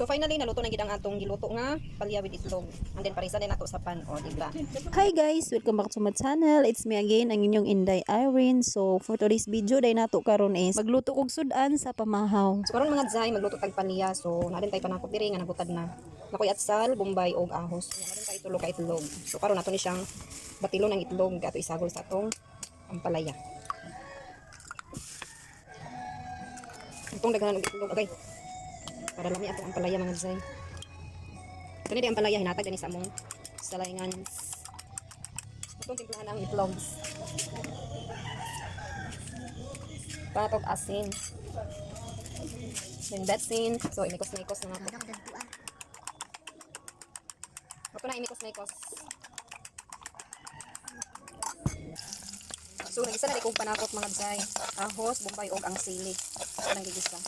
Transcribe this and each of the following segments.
So finally naluto na gid ang atong giluto nga palya with itlog. And then parisa din nato sa pan o di ba? Hi guys, welcome back to my channel. It's me again, ang inyong Inday Irene. So for today's video, day nato karon is magluto og sudan sa pamahaw. So karon mga zay magluto tag palya. So naden tay panakot diri nga nagutad na. Nakoy atsal, bombay og ahos. Nya naden tay tulo ka itlog. So karon nato ni siyang batilo ng itlog ato isagol sa atong ampalaya. Itong daghanan og itlog. Okay. Para lami atong ampalaya mga zay. Kani di ampalaya hinatag gani sa among salayngan. Itong timplahan ang itlog. Patok asin. Then betsin. So, imikos-mikos na po. Ako na imikos-mikos. So, nagisa na rin kong panakot mga jay. Ahos, bumbay, og ang sili. Lang gigisa.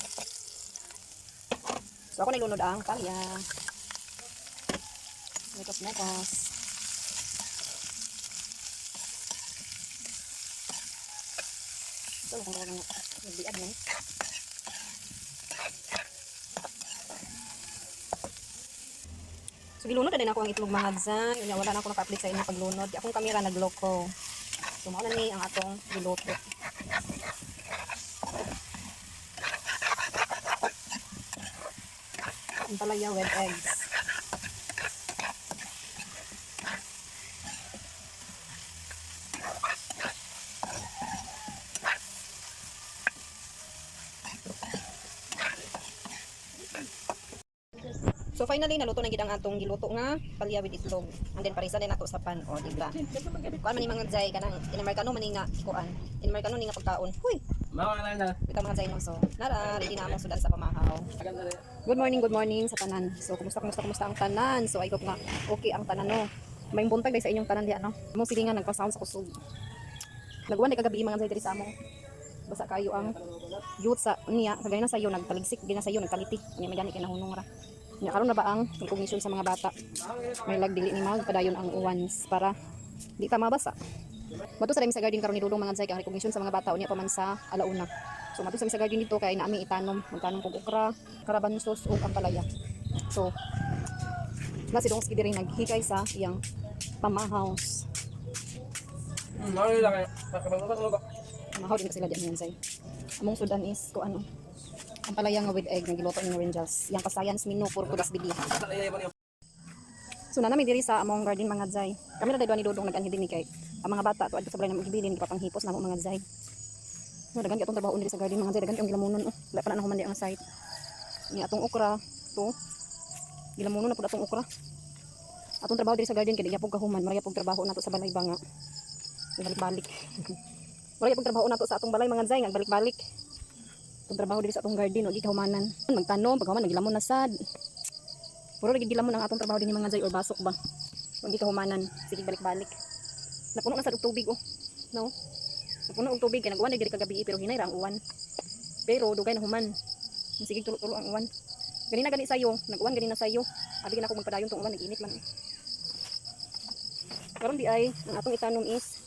So, ako nilunod ang palya. Mikos-mikos. Ito lang kung nagbiad man. So gilunod na din ako ang itlog mga dyan. Yun, wala na ako naka-update sa inyo paglunod. Di akong kamera nagloko. So mao na ni ang atong giluto. Ang palaya with eggs. So finally naluto na gid ang atong giluto nga palya with itlog. And then parisa din nato sa pan o di ba? Kuan man ni mga jay kanang in-Americano man nga kuan. In-Americano ni nga pagkaon. Huy, Mga na na. ito mga no so. Nara, ready na among sudan sa pamahaw. Good morning, good morning sa tanan. So kumusta kumusta kumusta ang tanan? So I hope nga okay ang tanan no. May buntag dai sa inyong tanan di ano. Mo silingan nagpa-sound sa kusog. Nagwan di kagabi mga diri sa among basa kayo ang youth sa niya kagaya na sayo nagtaligsik gina sayo nagkaliti ni may gani kinahunong ra nya karon na ba ang recognition sa mga bata may lagdili ni mag padayon ang uwans para di ta mabasa Mato sa sa garden karon ni Dudong mga kay ang recognition sa mga bata unya pa man sa alauna so mato sa sa garden dito kay naami itanom magtanom kog okra karabansos ug ampalaya so na si Dong Skidiri naghikay sa iyang lang. Nakabang ko. Mahaw din kasi sila diyan say. Among sudan is ko ano. Ang palaya nga with egg nga giluto ni Rangels. Yang kasayans menu for kudas bidi. So na namin diri sa among garden mga zay. Kami na daydo ni Dodong nag-anhid ni kay ang mga bata to adto sa balay na magibilin gipapanghipos na mo mga zay. No dagan atong trabaho diri sa garden mga zay dagan yung gilamunon oh. Wala pa na human di ang site. Ni atong okra to. Gilamunon na pud atong okra. Atong trabaho diri sa garden kay di gyapon kahuman, maraya pog trabaho nato sa balay ba nga. Balik-balik. Wala pong trabaho nato sa atong balay mga nga balik-balik. Pong trabaho diri sa atong garden ug kahumanan. Magtanom pagkaman nagilamon na sad. Puro lagi gilamon ang atong trabaho din mga zay or basok ba. Ug kahumanan sige balik-balik. Napuno na og tubig oh. No. Napuno og tubig kay nagwan na diri kagabi pero hinay ra ang uwan. Pero dugay na human. Sige tulo-tulo ang uwan. Ganina gani sayo, nag-uwan ganina sayo. Abi na ako magpadayon tong uwan nag-init man. Karon di ay ang atong itanom is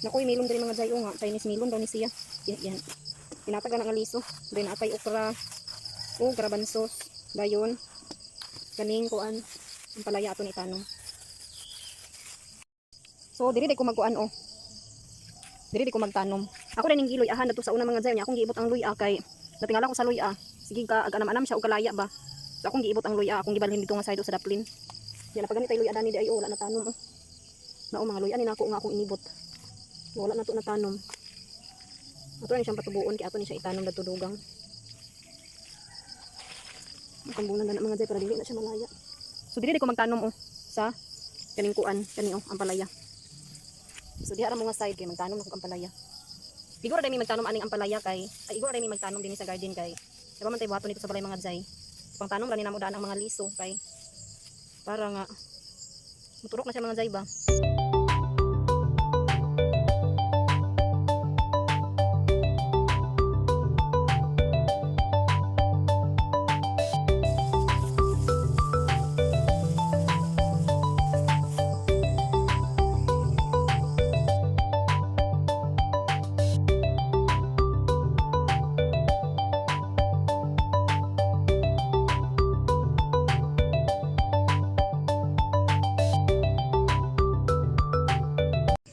Nakoy milon diri mga jayo nga Chinese milon daw ni siya. Yan. yan. Pinatag na nga liso. Then atay okra. O garabansos. Dayon. Kaning kuan. Ang palaya ato ni tanong. So diri di ko magkuan o. Diri di ko magtanom. Ako rin ning giloy ahan nato sa una mga jayo niya akong giibot ang luya kay natingala ko sa luya. Sige ka aganam-anam siya og kalaya ba. So akong giibot ang luya akong gibalhin dito nga side sa daplin. Yan na pagani tay luya dani di ay oh, wala na tanom oh. Nao mga luya ni nako nga akong inibot wala na to natanom ato na siyang patubuon kaya ato ni siya itanom na tudugang kambunan na mga jay para dili na siya malaya so dili di ko magtanom oh sa kaning kuan kani oh ang palaya so diha ra mga side kay magtanom ako ang palaya. Igor dai mi magtanom aning ang palaya kay ay igor dai mi magtanom dinhi sa garden kay. Diba man tay buhaton dito sa balay mga jay? Pang tanom ra ni namo daan ang mga liso kay. Para nga muturok na siya mga jay ba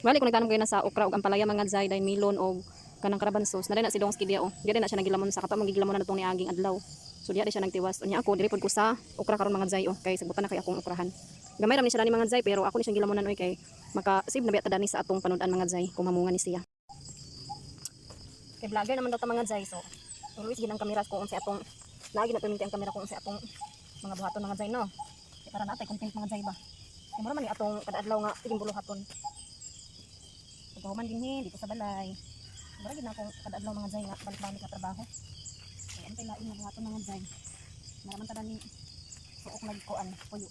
Bali kung nagtanong kayo na sa okra ug ampalaya mga zay dahil milon og kanang karabansos na na si Dongski dia oh. Dia na siya nagilamon sa kato magigilamon na natong niaging adlaw. So diya di siya nagtiwas. Unya ako diri pod ko sa okra karon mga zay oh kay sagbutan na kay akong okrahan. Gamay ra ni siya dani mga zay pero ako ni siyang gilamonan oy kay maka save na biya ta dani sa atong panudan mga zay kung mamunga ni siya. Kay vlogger naman daw ta mga zay so always ginang kamera ko unsa atong lagi na perminti ang kamera ko unsa atong mga buhaton mga zay no. Kay para natay content mga zay ba. Kay mura man ni atong kada adlaw nga tiging buluhaton. Pagkahuman din he, dito sa balay. Gid na akong kada adlaw mga zay nga balik-balik ka trabaho. Kaya antay lain nga buhaton mga zay. Maraman ta ni suok nagkuan puyo.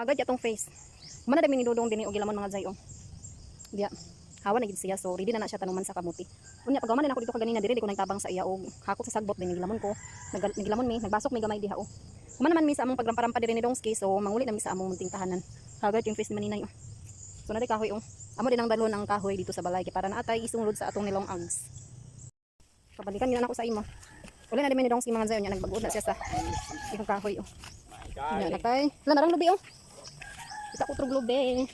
Hagad ya tong face. Mana dami ni dudong dinhi og gilamon mga zay oh. Diya. Hawa na gid siya so ready na na siya tanuman sa kamuti. Unya pagaman din ako dito kaganina diri di ko nagtabang sa iya og hakot sa sagbot din gilamon ko. Nag gilamon mi, nagbasok mi gamay diha oh. Kuman naman mi sa among pagrampa-rampa diri ni Dongski so manguli na mi sa among munting tahanan. Hagad yung face ni maninay oh. So na di kahoy oh. Amo din ang dalon ang kahoy dito sa balay kay para naatay isunglod sa atong nilong ags. Pabalikan nila na ako sa imo. Uli na din ni Dongski mga zay nya nagbagod na siya sa ikong kahoy oh. Nya natay. Wala narang lubi oh. Kita ko trug lubi.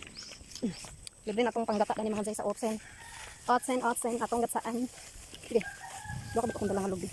Libre na itong panggata na ni mga zay sa otsen. Otsen, otsen, atong gatsaan. Sige. Baka ba akong dalang lubi.